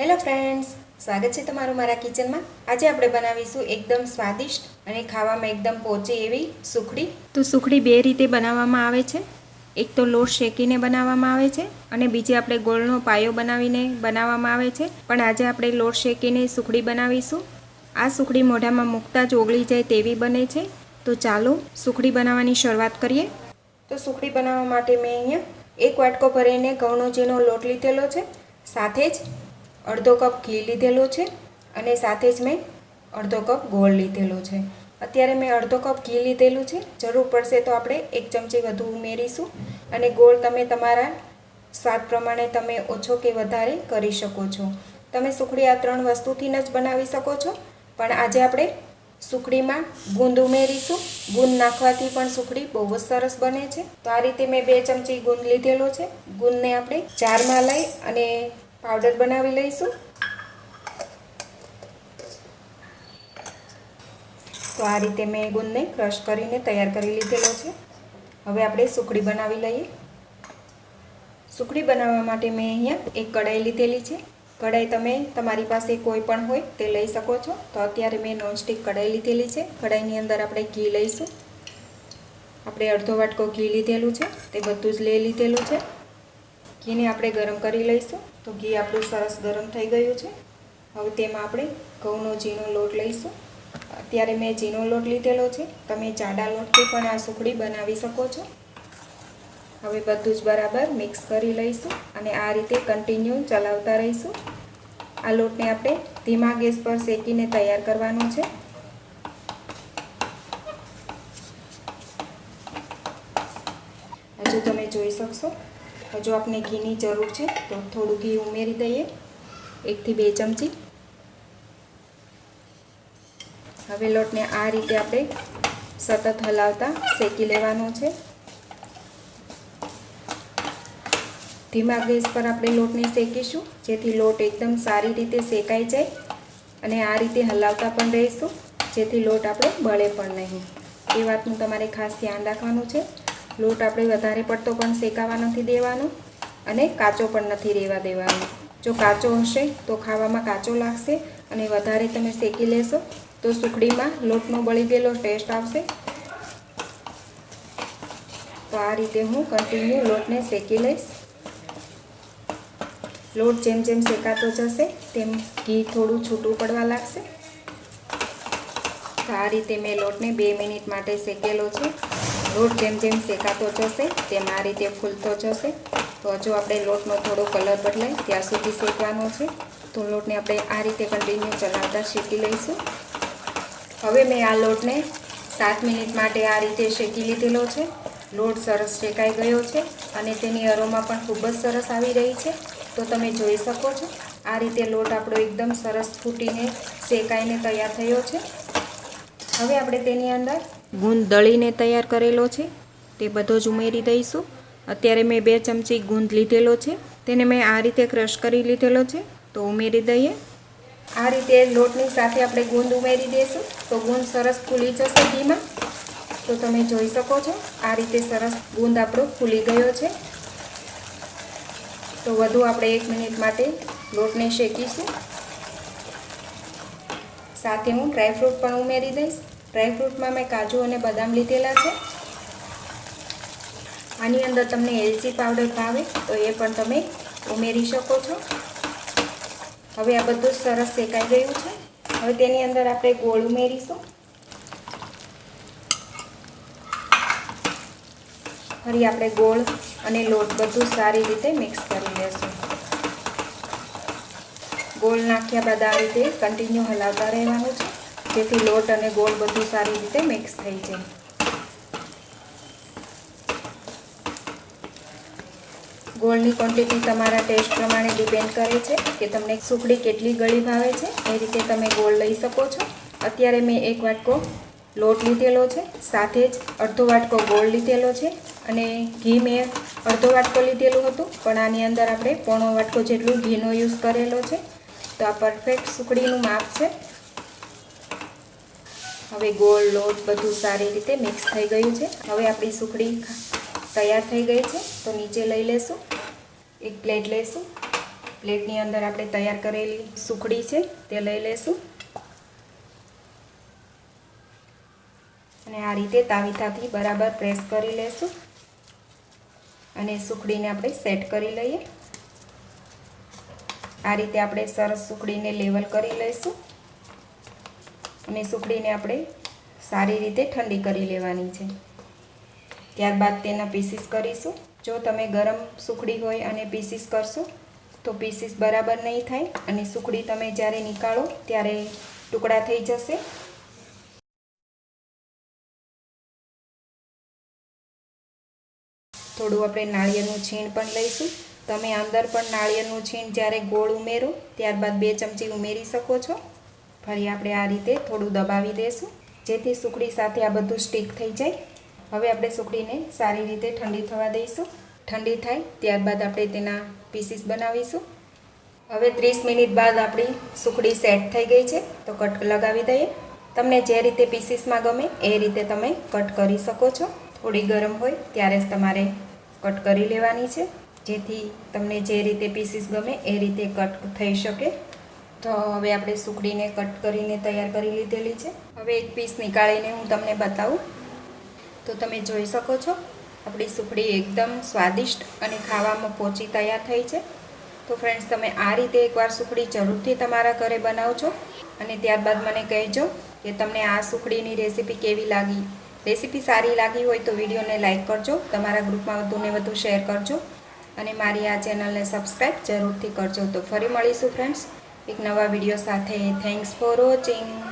Hello friends સ્વાગત છે તમારું મારા કિચનમાં આજે આપણે બનાવીશું એકદમ સ્વાદિષ્ટ અને ખાવામાં એકદમ પહોંચે એવી સુખડી. તો સુખડી બે રીતે બનાવવામાં આવે છે. એક તો લોટ શેકીને બનાવવામાં આવે છે અને બીજી આપણે ગોળનો પાયો બનાવીને બનાવવામાં આવે છે. પણ આજે આપણે લોટ શેકીને સુખડી બનાવીશું. આ સુખડી મોઢામાં મૂકતા જ ઓગળી જાય તેવી બને છે. તો ચાલો સુખડી બનાવવાની શરૂઆત કરીએ. તો સુખડી બનાવવા માટે મેં અહીંયા એક વાટકો ભરીને ઘઉંનો જેનો લોટ લીધેલો છે. સાથે જ અડધો કપ ઘી લીધેલો છે અને સાથે જ મેં અડધો કપ ગોળ લીધેલો છે. અત્યારે મેં અડધો કપ ઘી લીધેલું છે. જરૂર પડશે તો આપણે એક ચમચી વધુ ઉમેરીશું અને ગોળ તમે તમારા સ્વાદ પ્રમાણે તમે ઓછો કે વધારે કરી શકો છો. તમે સુખડી આ ત્રણ વસ્તુથી જ બનાવી શકો છો, પણ આજે આપણે સુખડીમાં ગુંદ ઉમેરીશું. ગુંદ નાખવાથી પણ સુખડી બહુ જ સરસ બને છે. તો આ રીતે મેં બે ચમચી ગુંદ લીધેલો છે. ગુંદને આપણે જારમાં લઈ અને પાવડર બનાવી લઈશું. તો આ રીતે મેં ગુંદને ક્રશ કરીને તૈયાર કરી લીધેલો છે. હવે આપણે સુખડી બનાવી લઈએ. સુખડી બનાવવા માટે મેં અહીંયા એક કઢાઈ લીધેલી છે. કઢાઈ તમે તમારી પાસે કોઈ પણ હોય તે લઈ શકો છો. તો અત્યારે મેં નોનસ્ટિક કઢાઈ લીધેલી છે. કઢાઈની અંદર આપણે ઘી લઈશું. આપણે અડધો વાટકો ઘી લીધેલું છે. તે બધું જ લઈ લીધેલું છે. ઘીને આપણે ગરમ કરી લઈશું. તો ઘી આપણું સરસ ગરમ થઈ ગયું છે. હવે તેમાં આપણે ઘઉંનો ઝીણો લોટ લઈશું. અત્યારે મેં ઝીણો લોટ લીધેલો છે. તમે જાડા લોટથી પણ આ સુખડી બનાવી શકો છો. હવે બધું જ બરાબર મિક્સ કરી લઈશું અને આ રીતે કન્ટિન્યુ ચલાવતા રહીશું. આ લોટને આપણે ધીમા ગેસ પર શેકીને તૈયાર કરવાનો છે. હજુ તમે જોઈ શકશો હજુ આપણે ઘીની જરૂર છે, તો થોડું ઘી ઉમેરી દઈએ. એકથી બે ચમચી. હવે લોટને આ રીતે આપણે સતત હલાવતા શેકી લેવાનો છે. ધીમા ગેસ પર આપણે લોટને શેકીશું, જેથી લોટ એકદમ સારી રીતે શેકાઈ જાય અને આ રીતે હલાવતા પણ રહીશું, જેથી લોટ આપણે બળે પણ નહીં. એ વાતનું તમારે ખાસ ધ્યાન રાખવાનું છે. લોટ આપણે વધારે પડતો પણ શેકાવા નથી દેવાનો અને કાચો પણ નથી રહેવા દેવાનો. જો કાચો હશે તો ખાવામાં કાચો લાગશે અને વધારે તમે શેકી લેશો તો સુખડીમાં લોટનો બળી ગયેલો ટેસ્ટ આવશે. તો આ રીતે હું કન્ટિન્યુ લોટને શેકી લઈશ. લોટ જેમ જેમ શેકાતો જશે તેમ ઘી થોડું છૂટું પડવા લાગશે. આ રીતે મેં લોટને બે મિનિટ માટે શેકેલો છે. લોટ જેમ જેમ શેકાતો જશે તેમ આ રીતે ફૂલતો જશે. તો હજુ આપણે લોટનો થોડો કલર બદલાય ત્યાં સુધી શેકવાનો છે. તો લોટને આપણે આ રીતે કન્ટિન્યુ ચલાવતા શેકી લઈશું. હવે મેં આ લોટને સાત મિનિટ માટે આ રીતે શેકી લીધેલો છે. લોટ સરસ શેકાઈ ગયો છે અને તેની અરોમા પણ ખૂબ જ સરસ આવી રહી છે. તો તમે જોઈ શકો છો. આ રીતે લોટ આપણો એકદમ સરસ ફૂટીને શેકાઈને તૈયાર થયો છે. હવે આપણે તેની અંદર ગુંદ દળીને તૈયાર કરેલો છે. તે બધો જ ઉમેરી દઈશું. અત્યારે મેં બે ચમચી ગુંદ લીધેલો છે. તેને મેં આ રીતે ક્રશ કરી લીધેલો છે. તો ઉમેરી દઈએ. આ રીતે લોટની સાથે આપણે ગુંદ ઉમેરી દઈશું. તો ગુંદ સરસ ફૂલી જશે ઘીમાં તો તમે જોઈ શકો છો આ રીતે સરસ ગુંદ આપણો ફૂલી ગયો છે. તો વધુ આપણે એક મિનિટ માટે લોટને શેકીશું. સાથે હું ડ્રાયફ્રૂટ પણ ઉમેરી દઈશ. ડ્રાયફ્રૂટમાં મેં કાજુ અને બદામ લીધેલા છે. આની અંદર તમને એલચી પાવડર ભાવે તો એ પણ તમે ઉમેરી શકો છો. હવે આ બધું સરસ શેકાઈ ગયું છે. હવે તેની અંદર આપણે ગોળ ઉમેરીશું. ફરી આપણે ગોળ અને લોટ બધું સારી રીતે મિક્સ કરી લેશું. ગોળ નાખ્યા બાદ આ રીતે કન્ટિન્યુ હલાવતા રહેવાનું છે. જેથી લોટ અને ગોળ બધું સારી રીતે મિક્સ થઈ જાય. ગોળની ક્વોન્ટિટી તમારા ટેસ્ટ પ્રમાણે ડિપેન્ડ કરે છે કે તમને સુખડી કેટલી ગળી ભાવે છે, એ રીતે તમે ગોળ લઈ શકો છો. અત્યારે મેં એક વાટકો લોટ લીધેલો છે, સાથે જ અડધો વાટકો ગોળ લીધેલો છે અને ઘી મેં અડધો વાટકો લીધેલું હતું, પણ આની અંદર આપણે પોણો વાટકો જેટલું ઘીનો યુઝ કરેલો છે. તો આ પરફેક્ટ સુખડીનું માપ છે. હવે ગોળ, લોટ બધું સારી રીતે મિક્સ થઈ ગયું છે. હવે આપણી સુખડી તૈયાર થઈ ગઈ છે, તો નીચે લઈ લેશું. એક પ્લેટ લઈશું પ્લેટની અંદર આપણે તૈયાર કરેલી સુખડી છે, તે લઈ લેશું. અને આ રીતે તાવીથાથી બરાબર પ્રેસ કરી લેશું. અને સુખડીને આપણે સેટ કરી લઈએ. આ રીતે આપણે સરસ સુખડીને લેવલ કરી લઈશું. અને સુખડીને આપણે સારી રીતે ઠંડી કરી લેવાની છે. ત્યારબાદ તેના પીસીસ કરીશું. જો તમે ગરમ સુખડી હોય અને પીસીસ કરશો, તો પીસીસ બરાબર નહીં થાય અને સુખડી તમે જ્યારે નીકાળો ત્યારે ટુકડા થઈ જશે. થોડું આપણે નાળિયેરનું છીણ પણ લઈશું. તમે અંદર પણ નાળિયેરનું છીણ જ્યારે ગોળ ઉમેરો, ત્યારબાદ બે ચમચી ઉમેરી શકો છો. ફરી આપણે આ રીતે થોડું દબાવી દઈશું જેથી સુખડી સાથે આ બધું સ્ટીક થઈ જાય. હવે આપણે સુખડીને સારી રીતે ઠંડી થવા દઈશું. ઠંડી થાય ત્યારબાદ આપણે તેના પીસીસ બનાવીશું. હવે ત્રીસ મિનિટ બાદ આપણી સુખડી સેટ થઈ ગઈ છે, તો કટ લગાવી દઈએ. તમને જે રીતે પીસીસમાં ગમે એ રીતે તમે કટ કરી શકો છો. થોડી ગરમ હોય ત્યારે જ તમારે કટ કરી લેવાની છે. જેથી તમને જે રીતે પીસીસ ગમે એ રીતે કટ થઈ શકે. તો હવે આપણે સુકડીને કટ કરીને તૈયાર કરી લીધેલી છે. હવે એક પીસ નીકાળીને હું તમને બતાવું. તો તમે જોઈ શકો છો, આપણી સુખડી એકદમ સ્વાદિષ્ટ અને ખાવામાં પોચી તૈયાર થઈ છે. તો ફ્રેન્ડ્સ તમે આ રીતે એકવાર સુખડી જરૂરથી તમારા ઘરે બનાવજો અને ત્યારબાદ મને કહેજો કે તમને આ સુખડીની રેસીપી કેવી લાગી. રેસીપી સારી લાગી હોય તો વિડીયોને લાઇક કરજો, તમારા ગ્રુપમાં વધુને વધુ શેર કરજો અને મારી આ ચેનલને સબસ્ક્રાઈબ જરૂરથી કરજો. તો ફરી મળીશું ફ્રેન્ડ્સ એક નવા વીડિયો સાથે. Thanks for watching